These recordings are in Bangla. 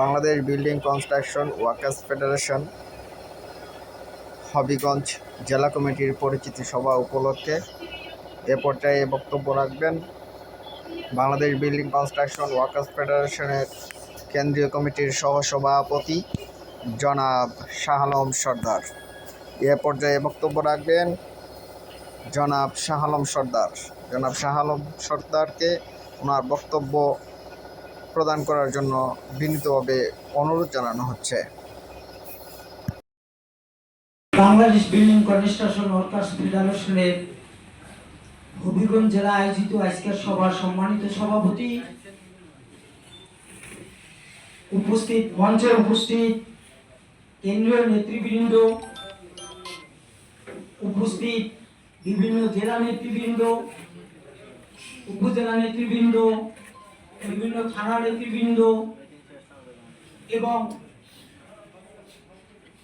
Bangladesh building construction workers federation, Habiganj জেলা কমিটির পরিচিতি সভা উপলক্ষে এ পর্যায়ে বক্তব্য রাখবেন। বাংলাদেশ বিল্ডিং কনস্ট্রাকশন ওয়ার্কার্স ফেডারেশনের কেন্দ্রীয় কমিটির সহসভাপতি জনাব শাহ আলম সর্দার। এ পর্যায়ে বক্তব্য রাখবেন জনাব শাহ আলম সর্দার। জনাব শাহ আলম সর্দারকে ওনার বক্তব্য প্রদান করার জন্য বিনীতভাবে অনুরোধ জানানো হচ্ছে। বাংলাদেশ বিল্ডিং কনস্ট্রাকশন ওয়ার্কার্স ফেডারেশনের হবিগঞ্জ জেলা আয়োজিত আজকের সভার সম্মানিত সভাপতি উপস্থিত মঞ্চে উপস্থিত কেন্দ্রীয় নেতৃবৃন্দ, উপস্থিত বিভিন্ন জেলা নেতৃবৃন্দ, উপজেলা নেতৃবৃন্দ বিভিন্ন থানা নেতৃবৃন্দ এবং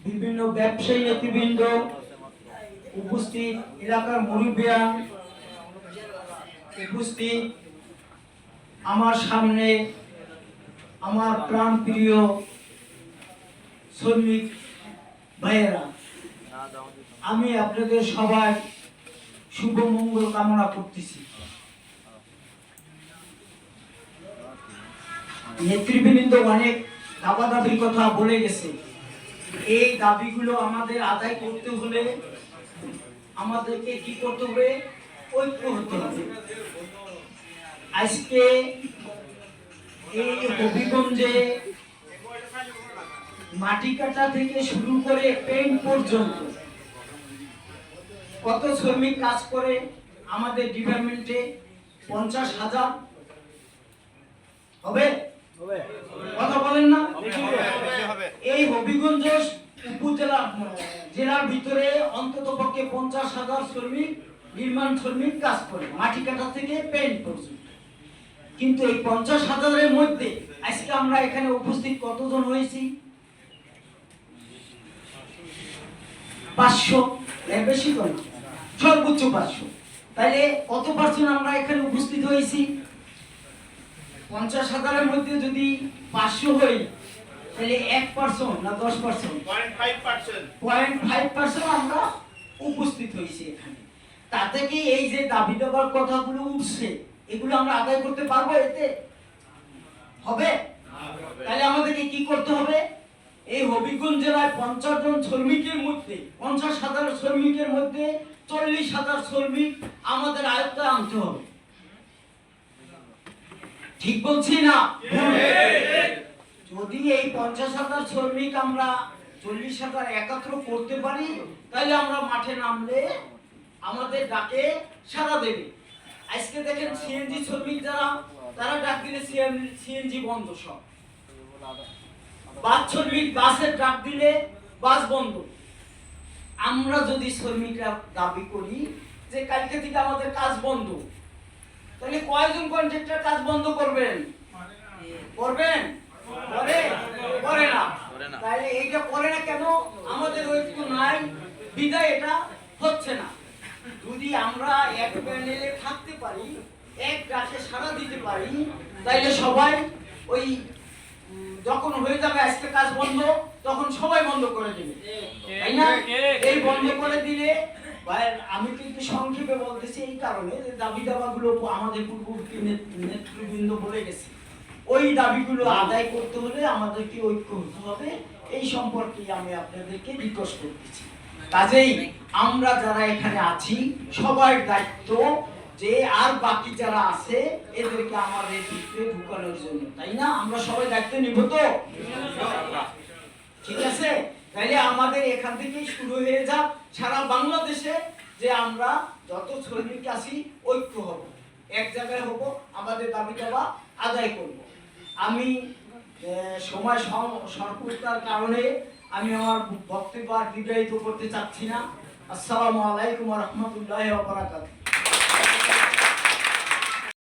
বিভিন্ন ব্যবসায়ী নেতৃবৃন্দ উপস্থিত, এলাকার মুরব্বিয়ান উপস্থিত। আমার সামনে আমার প্রাণ প্রিয় শ্রমিক ভাইয়েরা, আমি আপনাদের সবাই শুভ মঙ্গল কামনা করতেছি। নেতৃবৃন্দ অনেক দাবা দাবির কথা বলে গেছে। এই দাবিগুলো আমাদের আদায় করতে হলে আমাদেরকে কি করতে হবে? ঐক্য হতে হবে। আজকে এই হবিগঞ্জে মাটি কাটা থেকে শুরু করে পেইন্ট পর্যন্ত কত শ্রমিক কাজ করে আমাদের ডিপার্টমেন্টে পঞ্চাশ হাজার হবে? কথা বলেন না? এই হবিগঞ্জ উপজেলা জেলার ভিতরে অন্তত পক্ষে পঞ্চাশ হাজার শ্রমিক নির্মাণ শ্রমিক কাজ করে মাটি কাটা থেকে পেন্ট পর্যন্ত। কিন্তু এই পঞ্চাশ হাজারের মধ্যে আজকে আমরা এখানে উপস্থিত কতজন হয়েছি? পাঁচশো? বেশি তো না। সর্বোচ্চ পাঁচশো। তাহলে কত পার্সেন্ট আমরা এখানে উপস্থিত হয়েছি? পঞ্চাশ হাজারের মধ্যে যদি পাঁচশো হই তাহলে এক পার্সেন্ট না দশ পার্সেন্ট। পয়েন্ট ফাইভ পার্সেন্ট আমরা উপস্থিত হয়েছি এখানে। তাতে কি এই যে দাবি দেওয়ার কথাগুলো উঠছে, এগুলো আমরা আদায় করতে পারব এতে? হবে? তাহলে আমাদেরকে কি করতে হবে? এই হবিগঞ্জ জেলায় পঞ্চাশ জন শ্রমিকের মধ্যে, পঞ্চাশ হাজার শ্রমিকের মধ্যে চল্লিশ হাজার শ্রমিক আমাদের আয়ত্তে আনতে হবে। ঠিক বলছি না? যদি এই পঞ্চাশ হাজার শ্রমিক আমরা চল্লিশ হাজার একাত্র করতে পারি, তাহলে আমরা মাঠে নামলে আমাদের ডাকে সারা দেবে। আজকে দেখেন সিএনজি শ্রমিক যারা, তারা ডাক দিলে সিএনজি বন্ধ সব। বাস শ্রমিক, বাসের ডাক দিলে বাস বন্ধ। আমরা যদি শ্রমিকরা দাবি করি যে কালকে থেকে আমাদের কাজ বন্ধ তাহলে কয়জন কন্ট্রাক্টর কাজ বন্ধ করবেন? করবেন? করে? করে না। তাহলে এইটা করে না কেন? আমাদের ঐক্য নাই। বিদায় এটা হচ্ছে না। যদি আমরা এক প্যানেলে থাকতে পারি এক গাছে সাড়া দিতে পারি তাইলে সবাই ওই যখন হয়ে যাবে আজকে কাজ বন্ধ তখন সবাই বন্ধ করে দেবে। তাই না? এই বন্ধ করে দিলে আমি কিন্তু সংক্ষেপে বলতেছি এই কারণে যে দাবি দাবাগুলো আমাদের পূর্ববর্তী নেতৃবৃন্দ বলে গেছে। ওই দাবিগুলো আদায় করতে হলে আমাদেরকে ঐক্য হতে হবে এই সম্পর্কে আমি আপনাদেরকে রিকোয়েস্ট করতেছি। কাজেই আমরা যারা এখানে আছি সবার দায়িত্ব যে আর বাকি যারা আছে এদেরকে আমাদের ভিতরে ঢুকানোর জন্য। তাই না? আমরা সবাই দায়িত্ব নিব তো? ঠিক আছে? তাইলে আমাদের এখান থেকেই শুরু হয়ে যাক। সারা বাংলাদেশে যে আমরা যত শ্রমিক আসি ঐক্য হব। এক জায়গায় হব, আমাদের দাবি দাবা আদায় করব। আমি সময় সম- স্বল্পতার কারণে আমি আমার বক্তব্য আর বিবাহিত করতে চাচ্ছি না। আসসালামু আলাইকুম রহমতুল্লাহ বারাকাতুহু।